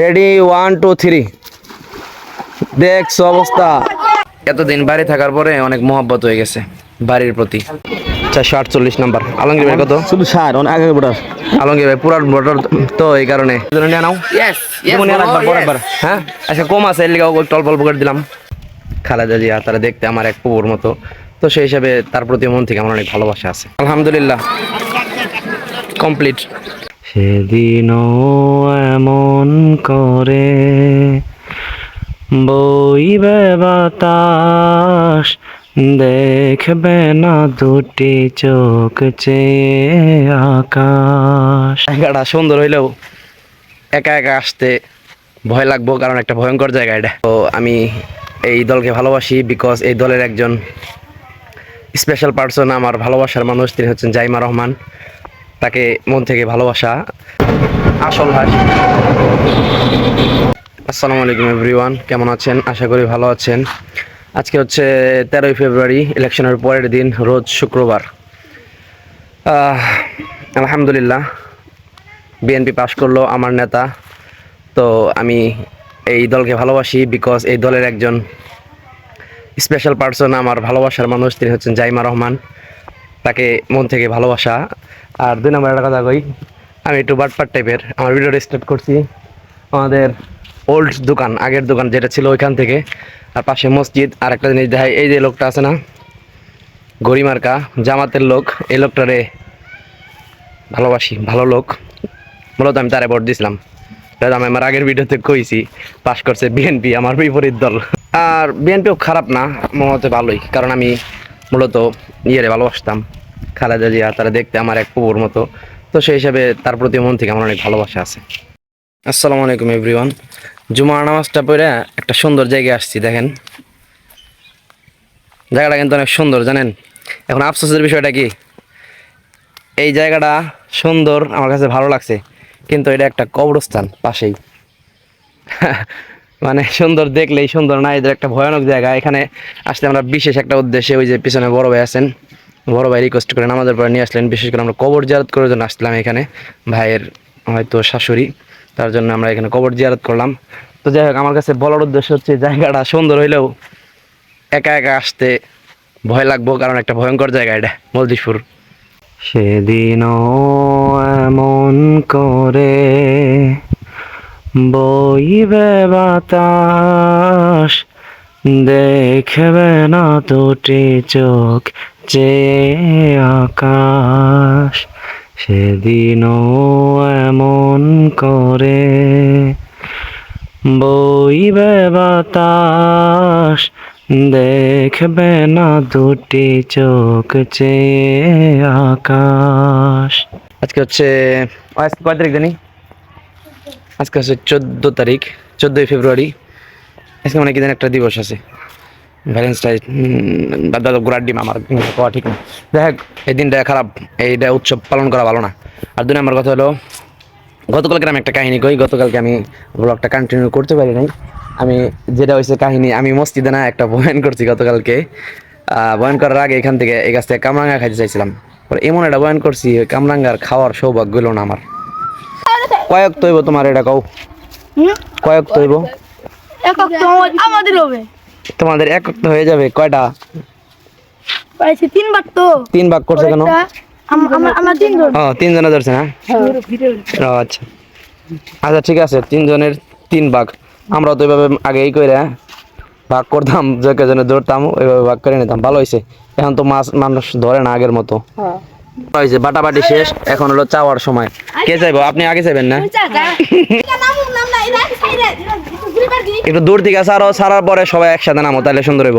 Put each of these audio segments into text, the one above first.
Ready one two three দেখছ অবস্থা। এতদিন বাড়ি থাকার পরে অনেক মহব্বত হয়ে গেছে বাড়ির প্রতি। চারশো আটচল্লিশ নাম্বার। আলমগীর ভাই কত? শুধু সার অনেক আগে ভোটার। আলমগীর ভাই পুরান ভোটার তো এই কারণে। নিয়ে নাও. একবার হ্যাঁ? আচ্ছা কম আছে এর লিগে একটু অল্প অল্প করে দিলাম। খালেদা জিয়া তারা দেখতে আমার এক পুকুর মতো। তো সেই হিসাবে তার প্রতি মন থেকে আমার অনেক ভালোবাসা আছে। আলহামদুলিল্লাহ। কমপ্লিট। সেদিনও এমন করে। বইবে বাতাস, দেখবে না দুটি চোখ চেয়ে আকাশ। জায়গাটা সুন্দর হইলেও একা একা আসতে ভয় লাগবো, কারণ একটা ভয়ঙ্কর জায়গা এটা। তো আমি এই দলকে ভালোবাসি বিকজ এই দলের একজন স্পেশাল পার্সন আমার ভালোবাসার মানুষ, তিনি হচ্ছেন জাইমা রহমান। তাকে মন থেকে ভালোবাসা। আসল হাসি আসসালামু আলাইকুম, এভরিওয়ান। কেমন আছেন? আশা করি ভালো আছেন। আজকে হচ্ছে তেরোই ফেব্রুয়ারি, ইলেকশনের পরের দিন, রোজ শুক্রবার। আলহামদুলিল্লাহ, বিএনপি পাশ করল আমার নেতা। তো আমি এই দলকে ভালোবাসি বিকজ এই দলের একজন স্পেশাল পার্সন আমার ভালোবাসার মানুষ, তিনি হচ্ছেন জাইমা রহমান। তাকে মন থেকে ভালোবাসা। আর দুই নম্বর একটা কথা কই, আমি একটু বাটপাট টাইপের আমার ভিডিওটা স্টার্ট করছি। আমাদের ওল্ড দোকান, আগের দোকান যেটা ছিল ওইখান থেকে। আর পাশে মসজিদ, আর একটা জিনিস দেখায় এই যে লোকটা আছে না গরিমার্কা জামাতের লোক, এই লোকটারে ভালোবাসি, ভালো লোক। মূলত আমি তারে ভোট দিছিলাম। আমি আমার আগের ভিডিওতে কইছি, পাশ করছে বিএনপি, আমার বিপরীত দল। আর বিএনপিও খারাপ না, মনে হচ্ছে ভালোই, কারণ আমি মূলত ইয়েরে ভালোবাসতাম। খালেদা জিয়া, তারা দেখতে আমার এক পুকুর মতো। তো সেই হিসাবে তার প্রতি মন থেকে আমার অনেক ভালোবাসা আছে। আসসালামু আলাইকুম, এভরিওয়ান। জুমার নামাজটা পড়ে একটা সুন্দর জায়গায় আসছি, দেখেন। জায়গাটা কিন্তু অনেক সুন্দর, জানেন? এখন আফসোসের বিষয়টা কি? এই জায়গাটা সুন্দর, আমার কাছে ভালো লাগছে। কিন্তু এটা একটা কবরস্থান, পাশেই। মানে সুন্দর দেখলেই সুন্দর না, এদের একটা ভয়ানক জায়গা। এখানে আসলে আমরা বিশেষ একটা উদ্দেশ্যে ওই যে পিছনে বড় ভাই আছেন, বড় ভাই রিকোয়েস্ট করে নামাজের পরে নিয়ে আসলেন। বিশেষ করে আমরা কবর জিয়ারত করার জন্য আসলাম এখানে, ভাইয়ের হয়তো শাশুড়ি, তার জন্য আমরা এখানে কবর জিয়ারত করলাম। তো যাই হোক, আমার কাছে বলার উদ্দেশ্য হচ্ছে জায়গাটা সুন্দর হইলেও একা একা আসতে ভয় লাগবো, কারণ একটা ভয়ঙ্কর জায়গা এটা মলদিসপুর সেদিন এমন করে বইবে বাতাস, দেখবে না দুটি চোখ যে আকাশ। সেদিনও এমন করে বইবে বাতাস, দেখবে না দুটি চোখ চেয়ে আকাশ। আজকে হচ্ছে আজকে কয় তারিখ আজকে হচ্ছে চোদ্দ তারিখ, চোদ্দোই ফেব্রুয়ারি। আজকে মানে কি জানি একটা দিবস আছে। ভ্যালেন্টাইন দাদা গোড়ার ডিম আমার কওয়া ঠিক না। হোক, এই দিনটা খারাপ, এইটা উৎসব পালন করা ভালো না। আর দুই নম্বর কথা হলো, গতকালকে আমি একটা কাহিনী কই, গতকালকে আমি ব্লগটা কন্টিনিউ করতে পারি নাই। আমি যেটা হয়েছে কাহিনী, আমি মসজিদে না একটা বয়ান করছি গতকালকে। বয়ান করার আগে এখান থেকে এই গাছ থেকে কামরাঙ্গা খাইতে চাইছিলাম। এমন একটা বয়ান করছি কামরাঙ্গার খাওয়ার সৌভাগ্য হলো না আমার। কয়েক তৈব তোমার এটা কও। কয়েক তৈব। একক তো আমাদের হবে। তোমাদের এক তো হয়ে যাবে কয়টা? পাইছি তিনবার তো। তিন ভাগ করছে কেন? আমার আমার তিনজন। ও তিনজনে ধরছে না? আচ্ছা। আচ্ছা ঠিক আছে তিনজনের তিন ভাগ। আমরা তো এভাবে আগেই এই করে ভাগ করতাম যে জনে ধরতাম ওইভাবে ভাগ করে নিতাম। ভালো হয়েছে এখন তো মাছ মানুষ ধরে না আগের মতো। হয়েছে বাটাবাটি শেষ, এখন হলো চাওয়ার সময়। কে চাইব? আপনি আগে চাইবেন না? একটু দূর থেকে সারো সারার পরে সবাই একসাথে নামো, তাহলে সুন্দর হইব।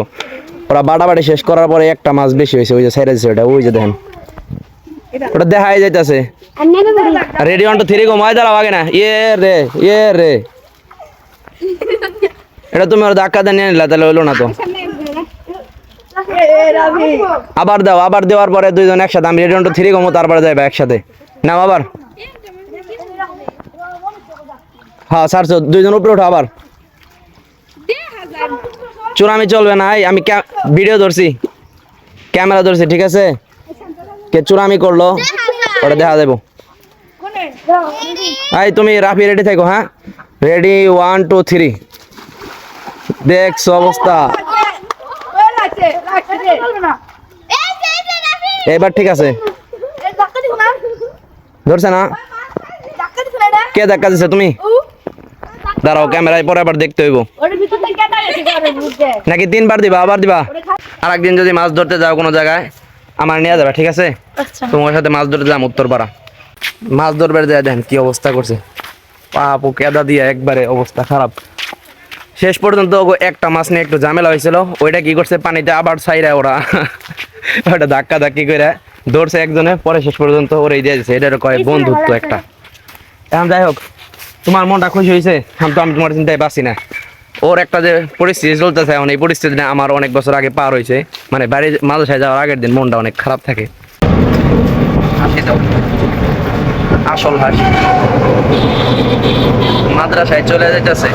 ওরা বাটাবাটি শেষ করার পরে একটা মাছ বেশি হয়েছে, ওই যে সাইড আছে ওটা, ওই যে দেখেন। ওটা দেখাই যাইতেছে। Ready one two three go ময় দাঁড়াও আগে না। ইয়ে রে ইয়ে রে। এটা তুমি ওর ধাক্কা দিয়ে নিয়ে নিলা, তাহলে হইল না তো। আবার দাও, আবার দেওয়ার পরে দুইজন একসাথে, আমি রেডি থ্রি গো তারপরে যাইবা একসাথে। নাও আবার। হ্যাঁ সারছো, দুইজন উপরে ওঠো আবার। চুরামি চলবে না আমি ভিডিও ধরছি। ক্যামেরা ধরছি, ঠিক আছে? কে চুরামি করল, ওটা দেখা দেবো। এই, তুমি রাফি রেডি থাকো হ্যাঁ? রেডি ওয়ান টু থ্রি দেখছ অবস্থা। এবার ঠিক আছে। ধরছে না। কে ধাক্কা দিছে তুমি? দাঁড়াও ক্যামেরায় পরে আবার দেখতে হইব। নাকি তিনবার দিবা আবার দিবা? আর একদিন যদি মাছ ধরতে যাও কোনো জায়গায় আমার নিয়ে যাবে ঠিক আছে? আচ্ছা। তোমার সাথে মাছ ধরতে যাম উত্তরপাড়া। মাছ ধরবার যায় দেখেন কি অবস্থা করছে। পাপ ও কেদা দিয়ে একবারে অবস্থা খারাপ। শেষ পর্যন্ত একটা মাছ নিয়ে একটু ঝামেলা হয়েছিল। ওইটা কি করছে পানিতে আবার ছাইরা ওরা। ওটা ধাক্কা ধাক্কি করে ধরছে একজনে পরে শেষ পর্যন্ত ওরাই দিয়ে দিছে। এটার কয় বন্ধুত্ব একটা। এখন যাই হোক তোমার মনটা খুশি হয়েছে? আমি তো আমি তোমার চিন্তায় পাচ্ছি না। ওর একটা যে পরিস্থিতি চলতেছে এখন এই পরিস্থিতিটা আমার অনেক বছর আগে পার হয়েছে। মানে বাড়ি মাদ্রাসায় যাওয়ার আগের দিন মনটা অনেক খারাপ থাকে। আসল হাসি। মাদ্রাসায় চলে যাইতেছে।